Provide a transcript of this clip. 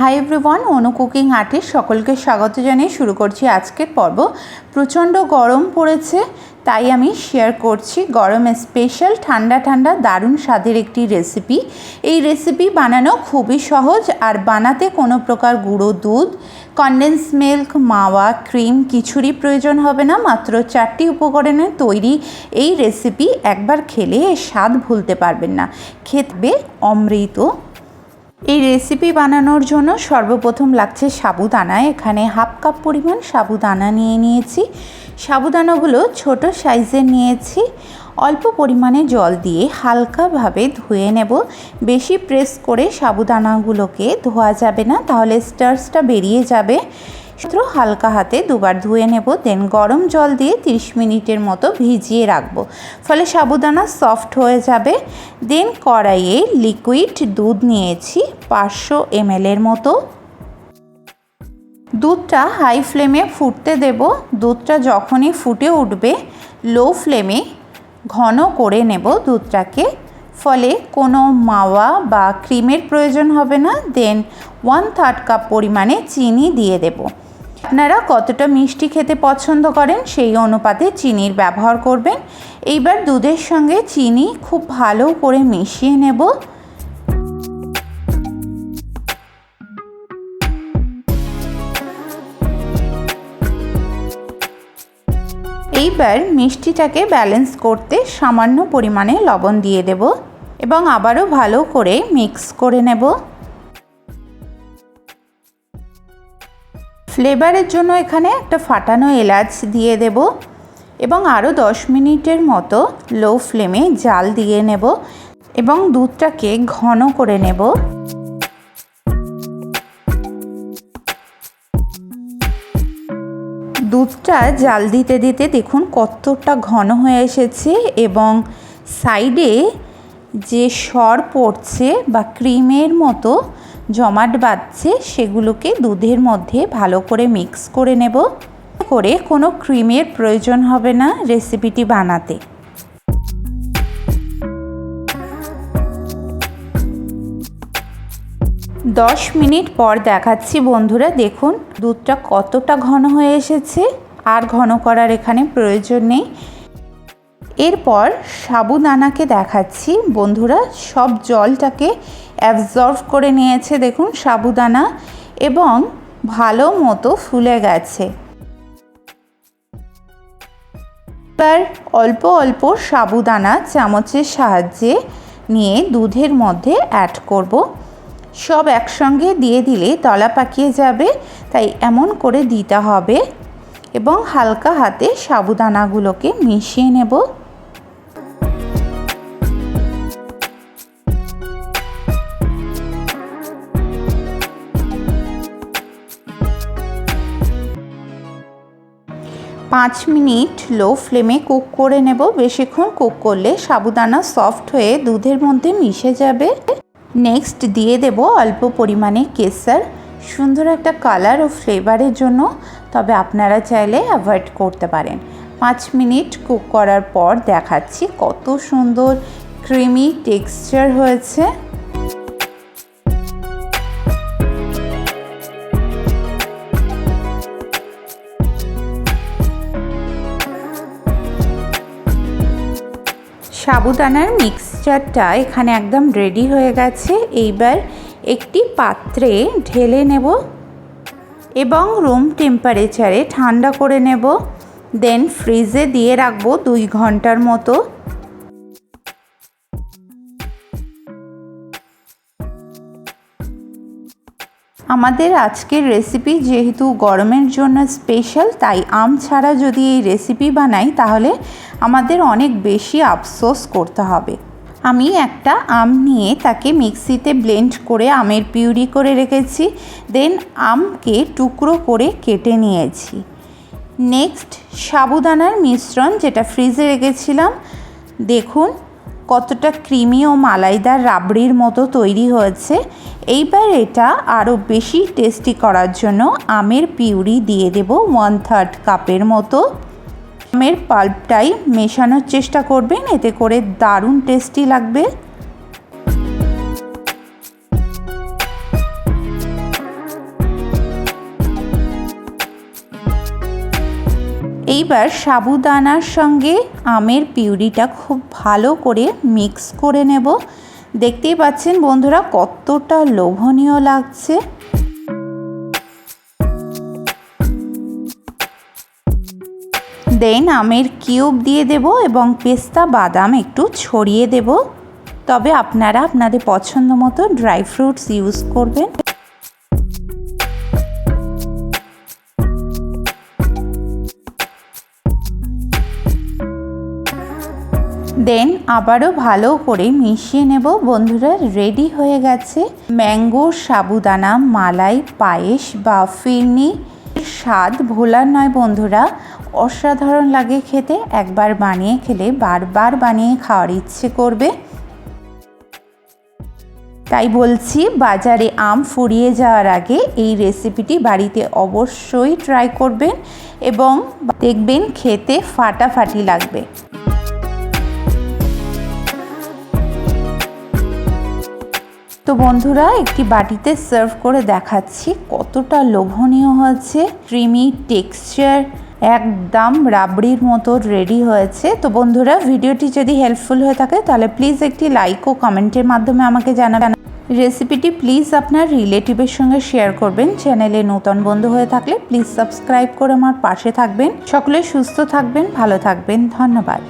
Hi everyone Anu cooking artist সকলকে স্বাগত জানিয়ে শুরু করছি আজকের পর্ব। প্রচণ্ড গরম পড়েছে, তাই আমি শেয়ার করছি গরমে স্পেশাল ঠান্ডা ঠান্ডা দারুণ স্বাদের একটি রেসিপি এই রেসিপি বানানো খুবই সহজ, আর বানাতে কোনো প্রকার গুঁড়ো দুধ কনডেন্স মিল্ক মাওয়া ক্রিম কিছুরই প্রয়োজন হবে না, মাত্র চারটি উপকরণের তৈরি এই রেসিপি একবার খেলে স্বাদ ভুলতে পারবেন না। খেতবে অমৃত এই রেসিপি বানানোর জন্য সর্বপ্রথম লাগছে সাবুদানা। এখানে হাফ কাপ পরিমাণ সাবুদানা নিয়ে নিয়েছি। সাবুদানাগুলো ছোট সাইজের নিয়েছি। অল্প পরিমাণে জল দিয়ে হালকাভাবে ধুয়ে নেব। বেশি প্রেস করে সাবুদানাগুলোকে ধোয়া যাবে না, তাহলে স্টার্সটা বেরিয়ে যাবে। শুধু হালকা হাতে দুবার ধুয়ে নেব দেন গরম জল দিয়ে 30 মিনিটের মতো ভিজিয়ে রাখব। ফলে সাবুদানা সফট হয়ে যাবে। দেন কড়াইয়ে লিকুইড দুধ নিয়েছি, পাঁচশো এমএলের মতো। দুধটা হাই ফ্লেমে ফুটতে দেব। দুধটা যখনই ফুটে উঠবে লো ফ্লেমে ঘন করে নেব দুধটাকে। ফলে কোনো মাওয়া বা ক্রিমের প্রয়োজন হবে না। দেন ওয়ান থার্ড কাপ পরিমাণে চিনি দিয়ে দেবো। আপনারা কতটা মিষ্টি খেতে পছন্দ করেন সেই অনুপাতে চিনির ব্যবহার করবেন। এইবার দুধের সঙ্গে চিনি খুব ভালো করে মিশিয়ে নেব। এইবার মিষ্টিটাকে ব্যালেন্স করতে সামান্য পরিমাণে লবণ দিয়ে দেব এবং আবারও ভালো করে মিক্স করে নেব। ফ্লেভারের জন্য এখানে একটা ফাটানো এলাচ দিয়ে দেব এবং আরও দশ মিনিটের মতো লো ফ্লেমে জাল দিয়ে নেব এবং দুধটাকে ঘন করে নেব। দুধটা জাল দিতে দিতে দেখুন কতটা ঘন হয়ে এসেছে এবং সাইডে যে সর পড়ছে বা ক্রিমের মতো জমাট বাঁধছে, সেগুলোকে দুধের মধ্যে ভালো করে মিক্স করে নেব। করে কোনো ক্রিমের প্রয়োজন হবে না রেসিপিটি বানাতে। দশ মিনিট পর দেখাচ্ছি বন্ধুরা, দেখুন দুধটা কতটা ঘন হয়ে এসেছে। আর ঘন করার এখানে প্রয়োজন নেই। এরপর সাবুদানাকে দেখাচ্ছি। বন্ধুরা, সব জলটাকে অ্যাবজর্ভ করে নিয়েছে, দেখুন সাবুদানা এবং ভালো মতো ফুলে গেছে। এবার অল্প অল্প সাবুদানা চামচের সাহায্যে নিয়ে দুধের মধ্যে অ্যাড করব। সব একসঙ্গে দিয়ে দিলে তলা পাকিয়ে যাবে, তাই এমন করে দিতে হবে এবং হালকা হাতে সাবুদানাগুলোকে মিশিয়ে নেব। পাঁচ মিনিট লো ফ্লেমে কুক করে নেব। বেশিক্ষণ কুক করলে সাবুদানা সফট হয়ে দুধের মধ্যে মিশে যাবে। নেক্সট দিয়ে দেব অল্প পরিমাণে কেসার সুন্দর একটা কালার ও ফ্লেভারের জন্য, তবে আপনারা চাইলে অ্যাভয়েড করতে পারেন। পাঁচ মিনিট কুক করার পর দেখাচ্ছি কত সুন্দর ক্রিমি টেক্সচার হয়েছে। সাবুদানার মিক্সচারটা এখানে একদম রেডি হয়ে গেছে। এইবার একটি পাত্রে ঢেলে নেব এবং রুম টেম্পারেচারে ঠান্ডা করে নেব। দেন ফ্রিজে দিয়ে রাখব দুই ঘণ্টার মতো। আমাদের আজকের রেসিপি যেহেতু গরমের জন্য স্পেশাল তাই আম ছাড়া যদি এই রেসিপি বানাই, তাহলে আমাদের অনেক বেশি আফসোস করতে হবে। আমি একটা আম নিয়ে তাকে মিক্সিতে ব্লেন্ড করে আমের পিউরি করে রেখেছি দেন আমকে টুকরো করে কেটে নিয়েছি। নেক্সট সাবুদানার মিশ্রণ যেটা ফ্রিজে রেখেছিলাম, দেখুন কতটা ক্রিমি ও মালাইদার রাবড়ির মতো তৈরি হয়েছে, এইবার এটা আরও বেশি টেস্টি করার জন্য আমের পিউরি দিয়ে দেব ওয়ান থার্ড কাপের মতো। আমের পাল্পটাই মেশানোর চেষ্টা করবেন, এতে করে দারুণ টেস্টি লাগবে। এইবার সাবুদানার সঙ্গে আমের পিউরিটা খুব ভালো করে মিক্স করে নেব। দেখতেই পাচ্ছেন বন্ধুরা কতটা লোভনীয় লাগছে। দেন আমের কিউব দিয়ে দেব এবং পেস্তা বাদাম একটু ছড়িয়ে দেব। তবে আপনারা আপনাদের পছন্দ মতো ড্রাই ফ্রুটস ইউজ করবেন। দেন আবারও ভালো করে মিশিয়ে নেব। বন্ধুরা রেডি হয়ে গেছে। ম্যাঙ্গো সাবুদানা, মালাই, পায়েস বা ফিরনি স্বাদ ভোলার নয় বন্ধুরা। অসাধারণ লাগে খেতে। একবার বানিয়ে খেলে বারবার বানিয়ে খাওয়ার ইচ্ছে করবে। তাই বলছি, বাজারে আম ফুরিয়ে যাওয়ার আগে এই রেসিপিটি বাড়িতে অবশ্যই ট্রাই করবেন এবং দেখবেন খেতে ফাটাফাটি লাগবে। তো বন্ধুরা, একটি বাটিতে সার্ভ করে দেখাচ্ছি কতটা লোভনীয় হয়েছে। ক্রিমি টেক্সচার একদম রাবড়ির মতো রেডি হয়েছে। তো বন্ধুরা, ভিডিওটি যদি হেল্পফুল হয়ে থাকে, তাহলে প্লিজ একটি লাইক ও কমেন্টের মাধ্যমে আমাকে জানাবেন। রেসিপিটি প্লিজ আপনার রিলেটিভের সঙ্গে শেয়ার করবেন। চ্যানেলে নতুন বন্ধু হয়ে থাকলে প্লিজ সাবস্ক্রাইব করে আমার পাশে থাকবেন। সকলে সুস্থ থাকবেন, ভালো থাকবেন। ধন্যবাদ।